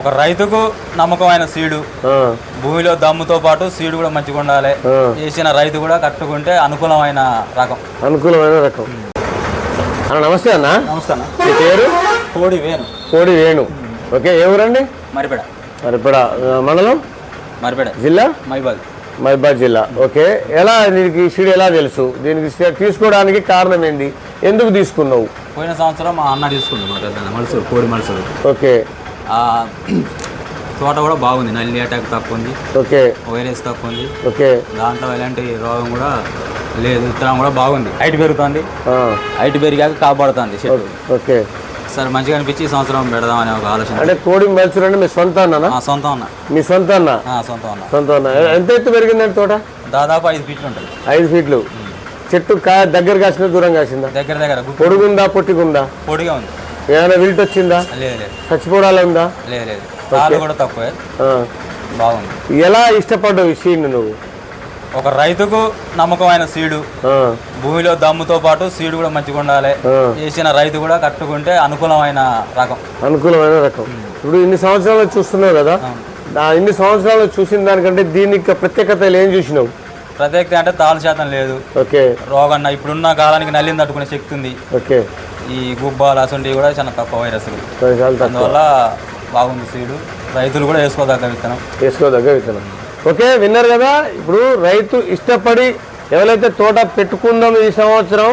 ఒక రైతుకు నమ్మకమైన సీడు భూమిలో దమ్ముతో పాటు సీడు కూడా మంచిగా ఉండాలి. ఆ. చేసిన రైతు కూడా కట్టుకుంటే అనుకూలమైన రకం. అనుకూలమైన రకం. అన్న నమస్తే అన్న. నమస్తే మీ పేరు? కోడి వేను కోడి వేణు. ఓకే ఏ ఊరండి? మరిపెడ. మరిపడ మండలం? మరిపెడ. జిల్లా? మైబాద్. మహిబాద్ జిల్లా. ఓకే ఎలా దీనికి సీడ్ ఎలా తెలుసు? దీనికి తీసుకోవడానికి కారణం ఏంది? ఎందుకు తీసుకున్నావు? పోయిన సంవత్సరం మా అన్న మలుసురు కోడి ఓకే. తోట కూడా బాగుంది. నల్లి అటాక్ తక్కువ ఉంది ఓకే. వైరస్ తక్కువ ఉంది ఓకే. దాంట్లో ఎలాంటి రోగం కూడా లేదు. విత్తనం కూడా బాగుంది. హైట్ పెరుగుతుంది. హైట్ పెరిగాక కాపాడుతుంది ఓకే. సరే మంచిగా అనిపించి ఈ సంవత్సరం పెడదామనే ఒక ఆలోచన. అంటే కోడి మల్చురు అంటే మీ సొంత అన్ననా? ఆ, సొంతం అన్న. మీ సొంత అన్న? సొంతం అన్న. సొంత అన్న. ఎంత ఎత్తు పెరిగిందండి తోట? దాదాపు ఐదు ఫీట్లు ఉంటుంది. ఐదు ఫీట్లు. చెట్టు కా దగ్గర కాసిందా దూరం కాసిందా? దగ్గర దగ్గర. పొడుగుందా పొట్టిగుందా? పొడిగా ఉంది. ఏమైనా విల్ట్ వచ్చిందా? చచ్చిపోవడాలు ఉందా కూడా తక్కువే. బాగుంది. ఎలా ఇష్టపడ్డావు ఈ సీడ్ని నువ్వు? ఒక రైతుకు నమ్మకమైన సీడు. భూమిలో దమ్ముతో పాటు సీడు కూడా మంచిగా ఉండాలి. చేసిన రైతు కూడా కట్టుకుంటే అనుకూలమైన రకం. అనుకూలమైన రకం. ఇప్పుడు ఇన్ని సంవత్సరాలు చూస్తున్నావు కదా? ఇన్ని సంవత్సరాలు చూసిన దానికంటే దీనికి ప్రత్యేకతలు ఏం చూసినావు? ప్రత్యేకత అంటే తాళు శాతం లేదు. ఓకే. రోగం ఇప్పుడున్న కాలానికి నల్లిని తట్టుకునే శక్తి ఉంది. ఓకే. ఈ గుబ్బాలు అసంటివి కూడా చాలా తక్కువ వైరస్లు. తక్కువ. అందువల్ల బాగుంది సీడు. రైతులు కూడా వేసుకోదగ్గ విత్తనం. వేసుకోదగ్గ విత్తనం. ఓకే విన్నారు కదా? ఇప్పుడు రైతు ఇష్టపడి ఎవరైతే తోట పెట్టుకుందాం ఈ సంవత్సరం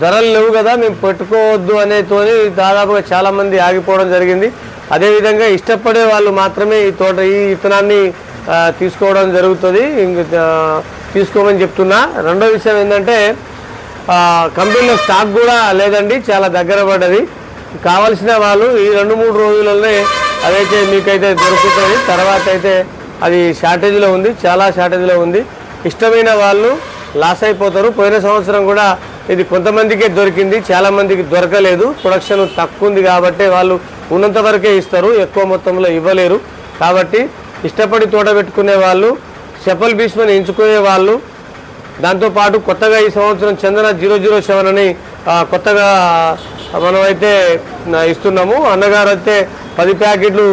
ధరలు లేవు కదా మేము పెట్టుకోవద్దు అనేతోని దాదాపుగా చాలా మంది ఆగిపోవడం జరిగింది. అదేవిధంగా ఇష్టపడే వాళ్ళు మాత్రమే ఈ తోట ఈ విత్తనాన్ని తీసుకోవడం జరుగుతుంది. తీసుకోమని చెప్తున్నా. రెండో విషయం ఏంటంటే కంపెనీలో స్టాక్ కూడా లేదండి చాలా దగ్గర పడ్డది. కావలసిన వాళ్ళు ఈ రెండు మూడు రోజులలోనే అదైతే మీకైతే దొరుకుతుంది. తర్వాత అయితే అది షార్టేజ్లో ఉంది చాలా షార్టేజ్లో ఉంది. ఇష్టమైన వాళ్ళు లాస్ అయిపోతారు. పోయిన సంవత్సరం కూడా ఇది కొంతమందికే దొరికింది చాలామందికి దొరకలేదు. ప్రొడక్షన్ తక్కువ ఉంది కాబట్టి వాళ్ళు ఉన్నంత వరకే ఇస్తారు ఎక్కువ మొత్తంలో ఇవ్వలేరు. కాబట్టి ఇష్టపడి తోట పెట్టుకునే వాళ్ళు చెప్పల్ భీష్మని ఎంచుకునే వాళ్ళు దాంతోపాటు కొత్తగా ఈ సంవత్సరం చందన జీరో జీరో సెవెన్ అని కొత్తగా మనమైతే ఇస్తున్నాము. అన్నగారు అయితే పది ప్యాకెట్లు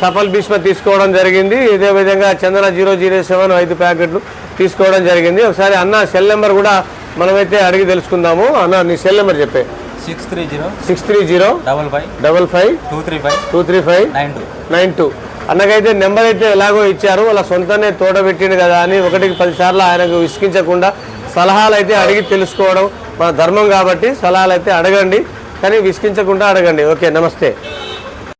సఫల్ భీష్మ తీసుకోవడం జరిగింది. ఇదే విధంగా చందన జీరో జీరో సెవెన్ ఐదు ప్యాకెట్లు తీసుకోవడం జరిగింది. ఒకసారి అన్న సెల్ నెంబర్ కూడా మనమైతే అడిగి తెలుసుకుందాము. అన్న నీ సెల్ నెంబర్ చెప్పే. Six three zero six three zero double five double five two three five two three five nine two nine two. అన్నకైతే number అయితే ఎలాగో ఇచ్చారు. వాళ్ళ సొంతనే తోటపెట్టిండు కదా అని ఒకటికి పదిసార్లు ఆయనకు విసిగించకుండా సలహాలు అయితే అడిగి తెలుసుకోవడం మన ధర్మం కాబట్టి సలహాలు అయితే అడగండి. కానీ విసిగించకుండా అడగండి. ఓకే నమస్తే.